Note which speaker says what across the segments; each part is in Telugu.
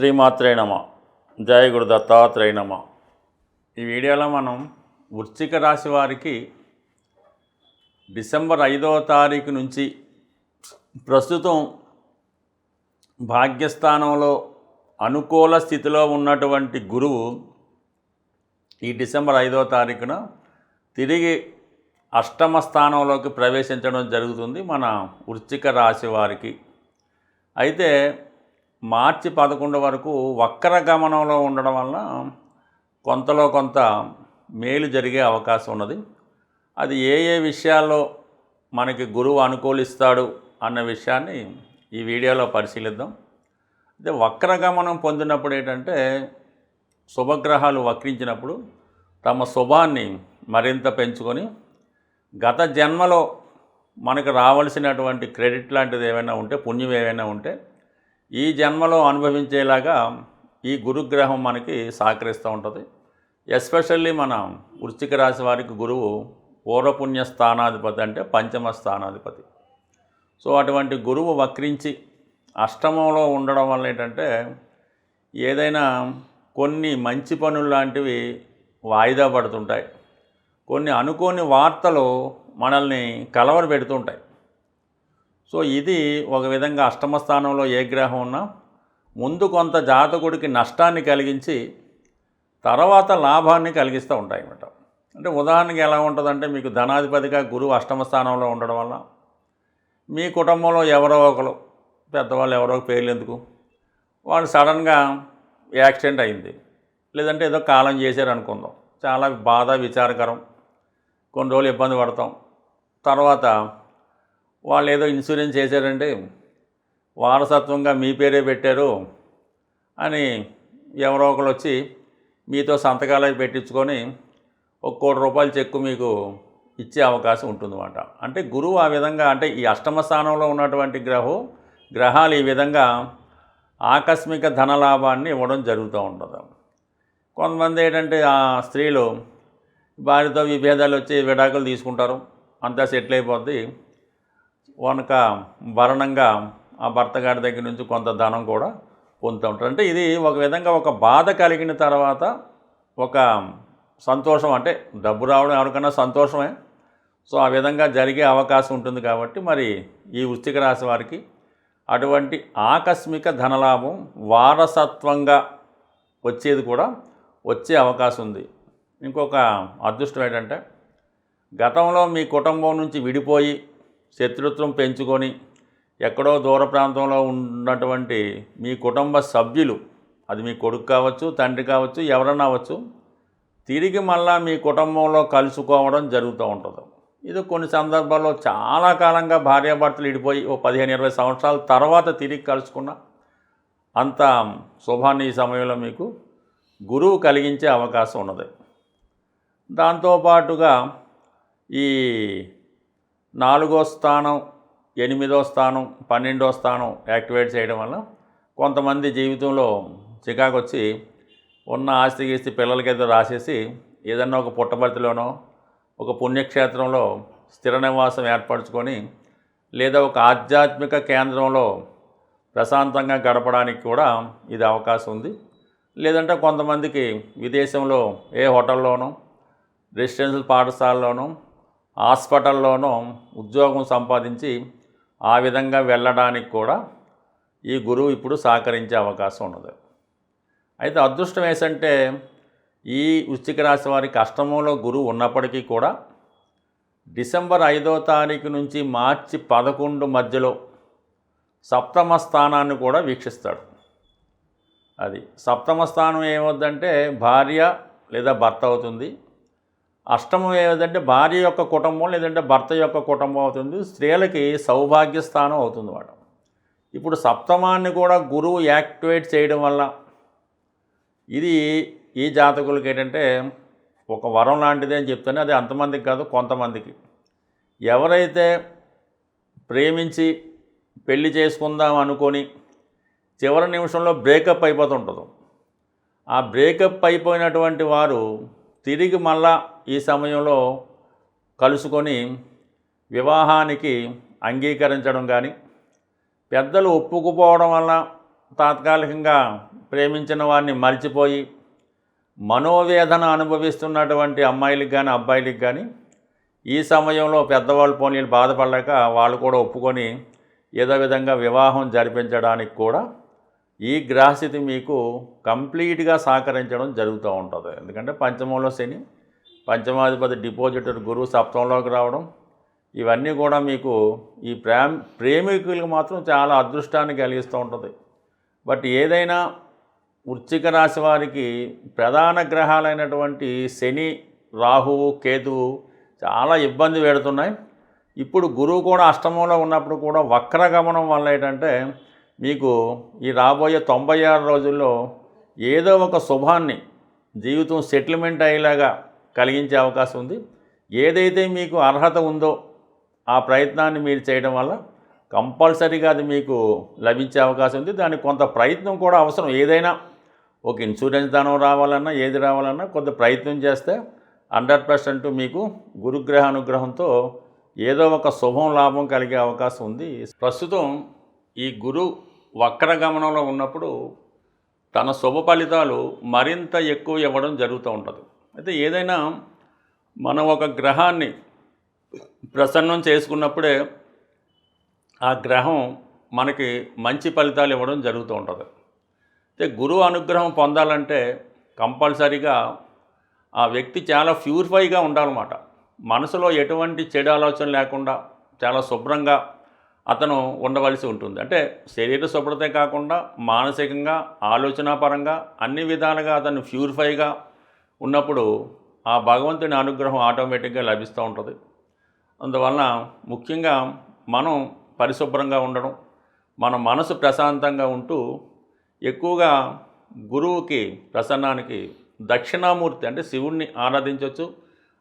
Speaker 1: శ్రీమాత్రే నమ. జయ గురు దత్తాత్రేయ నమ. ఈ వీడియోలో మనం వృశ్చిక రాశి వారికి డిసెంబర్ ఐదవ తారీఖు నుంచి ప్రస్తుతం భాగ్యస్థానంలో అనుకూల స్థితిలో ఉన్నటువంటి గురువు ఈ డిసెంబర్ ఐదవ తారీఖున తిరిగి అష్టమ స్థానంలోకి ప్రవేశించడం జరుగుతుంది మన వృశ్చిక రాశి వారికి. అయితే మార్చి పదకొండు వరకు వక్ర గమనంలో ఉండడం వలన కొంతలో కొంత మేలు జరిగే అవకాశం ఉన్నది. అది ఏ ఏ విషయాల్లో మనకి గురువు అనుకూలిస్తాడు అన్న విషయాన్ని ఈ వీడియోలో పరిశీలిద్దాం. అయితే వక్రగమనం పొందినప్పుడు ఏంటంటే శుభగ్రహాలు వక్రించినప్పుడు తమ శుభాన్ని మరింత పెంచుకొని గత జన్మలో మనకు రావలసినటువంటి క్రెడిట్ లాంటిది ఏమైనా ఉంటే పుణ్యం ఏమైనా ఉంటే ఈ జన్మలో అనుభవించేలాగా ఈ గురుగ్రహం మనకి సహకరిస్తూ ఉంటుంది. ఎస్పెషల్లీ మన వృశ్చిక రాశి వారికి గురువు పూర్వపుణ్య స్థానాధిపతి అంటే పంచమ స్థానాధిపతి. సో అటువంటి గురువు వక్రించి అష్టమంలో ఉండడం వల్ల ఏంటంటే ఏదైనా కొన్ని మంచి పనులు లాంటివి వాయిదా పడుతుంటాయి. కొన్ని అనుకోని వార్తలు మనల్ని కలవర పెడుతుంటాయి సో ఇది ఒక విధంగా అష్టమ స్థానంలో ఏ గ్రహం ఉన్నా ముందు కొంత జాతకుడికి నష్టాన్ని కలిగించి తర్వాత లాభాన్ని కలిగిస్తూ ఉంటాయి అన్నమాట. అంటే ఉదాహరణకి ఎలా ఉంటుందంటే మీకు ధనాధిపతిగా గురువు అష్టమ స్థానంలో ఉండడం వల్ల మీ కుటుంబంలో ఎవరో ఒకరు పెద్దవాళ్ళు ఎవరో పేర్లు ఎందుకు? వాళ్ళు సడన్గా యాక్సిడెంట్ అయింది. లేదంటే ఏదో కాలం చేశారు అనుకుందాం. చాలా బాధ విచారకరం. కొన్ని రోజులు ఇబ్బంది పడతాం. తర్వాత వాళ్ళు ఏదో ఇన్సూరెన్స్ చేశారంటే వారసత్వంగా మీ పేరే పెట్టారు అని ఎవరో ఒకరు వచ్చి మీతో సంతకాలు పెట్టించుకొని ఒక కోటి రూపాయలు చెక్కు మీకు ఇచ్చే అవకాశం ఉంటుందన్నమాట. అంటే గురువు ఆ విధంగా అంటే ఈ అష్టమ స్థానంలో ఉన్నటువంటి గ్రహం గ్రహాలు ఈ విధంగా ఆకస్మిక ధనలాభాన్ని ఇవ్వడం జరుగుతూ ఉంటుంది. కొంతమంది ఏంటంటే ఆ స్త్రీలు భార్యతో విభేదాలు వచ్చి విడాకులు తీసుకుంటారు అంతా సెటిల్ అయిపోద్ది. వనక భరణంగా ఆ భర్తగారి దగ్గర నుంచి కొంత ధనం కూడా పొందుతూ ఉంటారు అంటే ఇది ఒక విధంగా ఒక బాధ కలిగిన తర్వాత ఒక సంతోషం అంటే డబ్బు రావడం ఎవరికన్నా సంతోషమే. సో ఆ విధంగా జరిగే అవకాశం ఉంటుంది కాబట్టి మరి ఈ వృశ్చిక రాశి వారికి అటువంటి ఆకస్మిక ధనలాభం వారసత్వంగా వచ్చేది కూడా వచ్చే అవకాశం ఉంది. ఇంకొక అదృష్టం ఏంటంటే గతంలో మీ కుటుంబం నుంచి విడిపోయి శత్రుత్వం పెంచుకొని ఎక్కడో దూర ప్రాంతంలో ఉన్నటువంటి మీ కుటుంబ సభ్యులు అది మీ కొడుకు కావచ్చు తండ్రి కావచ్చు ఎవరన్నా అవ్వచ్చు తిరిగి మళ్ళా మీ కుటుంబంలో కలుసుకోవడం జరుగుతూ ఉంటుంది. ఇది కొన్ని సందర్భాల్లో చాలా కాలంగా భార్యాభర్తలు ఇడిపోయి ఓ పదిహేను ఇరవై సంవత్సరాల తర్వాత తిరిగి కలుసుకున్న అంత శుభాన్ని ఈ సమయంలో మీకు గురువు కలిగించే అవకాశం ఉన్నది. దాంతోపాటుగా ఈ నాలుగో స్థానం ఎనిమిదో స్థానం పన్నెండో స్థానం యాక్టివేట్ చేయడం వల్ల కొంతమంది జీవితంలో చికాకు వచ్చి ఉన్న ఆస్తి గీస్తి పిల్లలకి ఏదో రాసేసి ఏదన్నా ఒక పుట్టబర్తిలోనో ఒక పుణ్యక్షేత్రంలో స్థిర నివాసం ఏర్పరచుకొని లేదా ఒక ఆధ్యాత్మిక కేంద్రంలో ప్రశాంతంగా గడపడానికి కూడా ఇది అవకాశం ఉంది. లేదంటే కొంతమందికి విదేశంలో ఏ హోటల్లోనో రెసిడెన్షియల్ పాఠశాలలోనూ హాస్పిటల్లోనూ ఉద్యోగం సంపాదించి ఆ విధంగా వెళ్ళడానికి కూడా ఈ గురువు ఇప్పుడు సహకరించే అవకాశం ఉన్నది. అయితే అదృష్టం ఏంటంటే ఈ వృశ్చిక రాశి వారి కష్టమంలో గురువు ఉన్నప్పటికీ కూడా డిసెంబర్ ఐదో తారీఖు నుంచి మార్చి పదకొండు మధ్యలో సప్తమ స్థానాన్ని కూడా వీక్షిస్తాడు. అది సప్తమ స్థానం ఏమవుద్దంటే భార్య లేదా భర్త అవుతుంది. అష్టమం ఏదంటే భార్య యొక్క కుటుంబం లేదంటే భర్త యొక్క కుటుంబం అవుతుంది స్త్రీలకి సౌభాగ్య స్థానం అవుతుంది వాడు ఇప్పుడు సప్తమాన్ని కూడా గురువు యాక్టివేట్ చేయడం వల్ల ఇది ఈ జాతకులకి ఏంటంటే ఒక వరం లాంటిది అని చెప్తానే. అది అంతమందికి కాదు కొంతమందికి. ఎవరైతే ప్రేమించి పెళ్ళి చేసుకుందాం అనుకొని చివరి నిమిషంలో బ్రేకప్ అయిపోతుంటుందో ఆ బ్రేకప్ అయిపోయినటువంటి వారు తిరిగి మళ్ళా ఈ సమయంలో కలుసుకొని వివాహానికి అంగీకరించడం కానీ పెద్దలు ఒప్పుకుపోవడం వల్ల తాత్కాలికంగా ప్రేమించిన వారిని మర్చిపోయి మనోవేదన అనుభవిస్తున్నటువంటి అమ్మాయిలకు కానీ అబ్బాయిలకు కానీ ఈ సమయంలో పెద్దవాళ్ళు పోనీ బాధపడలేక వాళ్ళు కూడా ఒప్పుకొని ఏదో విధంగా వివాహం జరిపించడానికి కూడా ఈ గ్రహస్థితి మీకు కంప్లీట్గా సహకరించడం జరుగుతూ ఉంటుంది. ఎందుకంటే పంచమంలో శని పంచమాధిపతి డిపాజిటర్ గురువు సప్తంలోకి రావడం ఇవన్నీ కూడా మీకు ఈ ప్రేమ ప్రేమికులకు మాత్రం చాలా అదృష్టాన్ని కలిగిస్తూ ఉంటుంది. బట్ ఏదైనా వృశ్చిక రాశి వారికి ప్రధాన గ్రహాలైనటువంటి శని రాహువు కేతువు చాలా ఇబ్బంది పెడుతున్నాయి. ఇప్పుడు గురువు కూడా అష్టమంలో ఉన్నప్పుడు కూడా వక్రగమనం వల్ల ఏంటంటే మీకు ఈ రాబోయే తొంభై ఆరు రోజుల్లో ఏదో ఒక శుభాన్ని జీవితం సెటిల్మెంట్ అయ్యేలాగా కలిగించే అవకాశం ఉంది. ఏదైతే మీకు అర్హత ఉందో ఆ ప్రయత్నాన్ని మీరు చేయడం వల్ల కంపల్సరీగా అది మీకు లభించే అవకాశం ఉంది. దానికి కొంత ప్రయత్నం కూడా అవసరం. ఏదైనా ఒక ఇన్సూరెన్స్ ధనం రావాలన్నా ఏది రావాలన్నా కొంత ప్రయత్నం చేస్తే హండ్రెడ్ పర్సెంట్ మీకు గురుగ్రహ అనుగ్రహంతో ఏదో ఒక శుభం లాభం కలిగే అవకాశం ఉంది. ప్రస్తుతం ఈ గురు వక్రగమనంలో ఉన్నప్పుడు తన శుభ ఫలితాలు మరింత ఎక్కువ ఇవ్వడం జరుగుతూ ఉంటుంది. అయితే ఏదైనా మనం ఒక గ్రహాన్ని ప్రసన్నం చేసుకున్నప్పుడే ఆ గ్రహం మనకి మంచి ఫలితాలు ఇవ్వడం జరుగుతూ ఉంటుంది. అయితే గురువు అనుగ్రహం పొందాలంటే కంపల్సరీగా ఆ వ్యక్తి చాలా ప్యూరిఫైగా ఉండాలన్నమాట. మనసులో ఎటువంటి చెడు ఆలోచన లేకుండా చాలా శుభ్రంగా అతను ఉండవలసి ఉంటుంది. అంటే శరీర శుభ్రతే కాకుండా మానసికంగా ఆలోచనాపరంగా అన్ని విధాలుగా అతను ప్యూరిఫైగా ఉన్నప్పుడు ఆ భగవంతుని అనుగ్రహం ఆటోమేటిక్గా లభిస్తూ ఉంటుంది. అందువలన ముఖ్యంగా మనం పరిశుభ్రంగా ఉండడం మన మనసు ప్రశాంతంగా ఉంటూ ఎక్కువగా గురువుకి ప్రసన్నానికి దక్షిణామూర్తి అంటే శివుణ్ణి ఆరాధించవచ్చు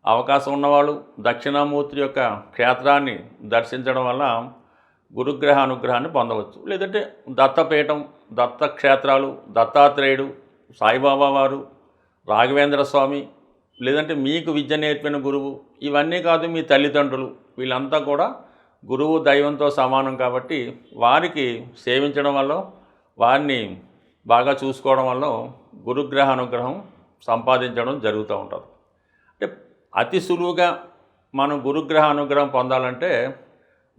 Speaker 1: అవకాశం ఉన్నవాళ్ళు దక్షిణామూర్తి యొక్క క్షేత్రాన్ని దర్శించడం వల్ల గురుగ్రహ అనుగ్రహాన్ని పొందవచ్చు. లేదంటే దత్తపీఠం దత్త క్షేత్రాలు దత్తాత్రేయుడు సాయిబాబా వారు రాఘవేంద్ర స్వామి లేదంటే మీకు విద్య నేర్పిన గురువు ఇవన్నీ కాదు మీ తల్లిదండ్రులు. వీళ్ళంతా కూడా గురువు దైవంతో సమానం కాబట్టి వారికి సేవించడం వల్ల వారిని బాగా చూసుకోవడం వల్ల గురుగ్రహ అనుగ్రహం సంపాదించడం జరుగుతూ ఉంటుంది. అంటే అతి సులువుగా మనం గురుగ్రహ అనుగ్రహం పొందాలంటే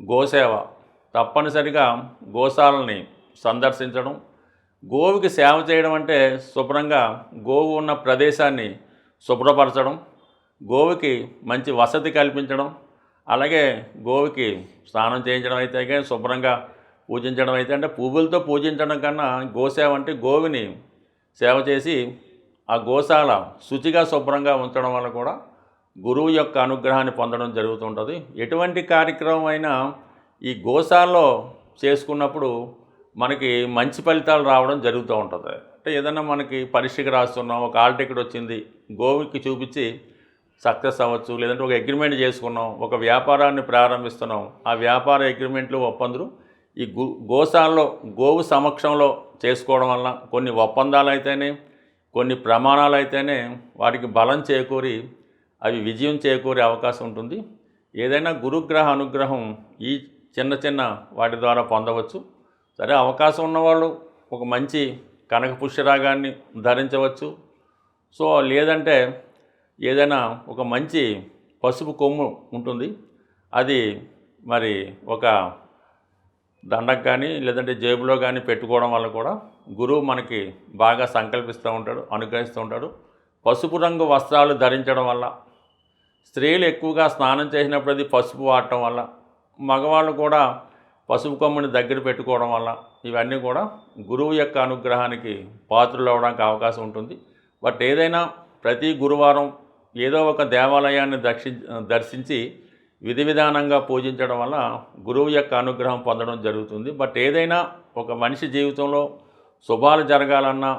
Speaker 1: గోసేవ తప్పనిసరిగా గోశాలని సందర్శించడం గోవుకి సేవ చేయడం అంటే శుభ్రంగా గోవు ఉన్న ప్రదేశాన్ని శుభ్రపరచడం గోవుకి మంచి వసతి కల్పించడం అలాగే గోవుకి స్నానం చేయించడం అయితే కానీ శుభ్రంగా పూజించడం అయితే అంటే పువ్వులతో పూజించడం కన్నా గోసేవ అంటే గోవిని సేవ చేసి ఆ గోశాల శుచిగా శుభ్రంగా ఉంచడం వల్ల కూడా గురువు యొక్క అనుగ్రహాన్ని పొందడం జరుగుతుంటుంది. ఎటువంటి కార్యక్రమం అయినా ఈ గోశాలలో చేసుకున్నప్పుడు మనకి మంచి ఫలితాలు రావడం జరుగుతూ ఉంటుంది. అంటే ఏదైనా మనకి పరీక్షకు రాస్తున్నాం ఒక ఆల్ టికెట్ వచ్చింది గోవుకి చూపించి సక్సెస్ అవ్వచ్చు లేదంటే ఒక అగ్రిమెంట్ చేసుకున్నాం ఒక వ్యాపారాన్ని ప్రారంభిస్తున్నాం ఆ వ్యాపార అగ్రిమెంట్లు ఒప్పందులు ఈ గో గోశాలలో గోవు సమక్షంలో చేసుకోవడం వల్ల కొన్ని ఒప్పందాలు అయితేనే కొన్ని ప్రమాణాలు అయితేనే వాటికి బలం చేకూరి అవి విజయం చేకూరే అవకాశం ఉంటుంది. ఏదైనా గురుగ్రహ అనుగ్రహం ఈ చిన్న చిన్న వాటి ద్వారా పొందవచ్చు. సరే అవకాశం ఉన్నవాళ్ళు ఒక మంచి కనక పుష్యరాగాన్ని ధరించవచ్చు. సో లేదంటే ఏదైనా ఒక మంచి పసుపు కొమ్ము ఉంటుంది. అది మరి ఒక దండకు కానీ లేదంటే జేబులో కానీ పెట్టుకోవడం వల్ల కూడా గురువు మనకి బాగా సంకల్పిస్తూ ఉంటాడు అనుగ్రహిస్తూ ఉంటాడు. పసుపు రంగు వస్త్రాలు ధరించడం వల్ల స్త్రీలు ఎక్కువగా స్నానం చేసినప్పుడు అది పసుపు వాడటం వల్ల మగవాళ్ళు కూడా పసుపు కొమ్మని దగ్గర పెట్టుకోవడం వల్ల ఇవన్నీ కూడా గురువు యొక్క అనుగ్రహానికి పాత్రలు అవడానికి అవకాశం ఉంటుంది. బట్ ఏదైనా ప్రతి గురువారం ఏదో ఒక దేవాలయాన్ని దర్శి దర్శించి విధి విధానంగా పూజించడం వల్ల గురువు యొక్క అనుగ్రహం పొందడం జరుగుతుంది. బట్ ఏదైనా ఒక మనిషి జీవితంలో శుభాలు జరగాలన్నా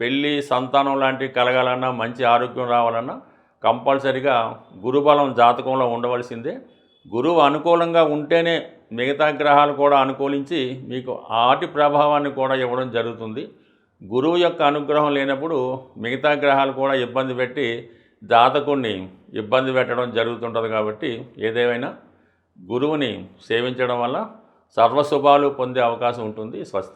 Speaker 1: పెళ్ళి సంతానం లాంటివి కలగాలన్నా మంచి ఆరోగ్యం రావాలన్నా కంపల్సరిగా గురుబలం జాతకంలో ఉండవలసిందే. గురువు అనుకూలంగా ఉంటేనే మిగతా గ్రహాలు కూడా అనుకూలించి మీకు ఆటి ప్రభావాన్ని కూడా ఇవ్వడం జరుగుతుంది. గురువు యొక్క అనుగ్రహం లేనప్పుడు మిగతా గ్రహాలు కూడా ఇబ్బంది పెట్టి జాతకుణ్ణి ఇబ్బంది పెట్టడం జరుగుతుంటుంది కాబట్టి ఏదేమైనా గురువుని సేవించడం వల్ల సర్వశుభాలు పొందే అవకాశం ఉంటుంది. స్వస్తి.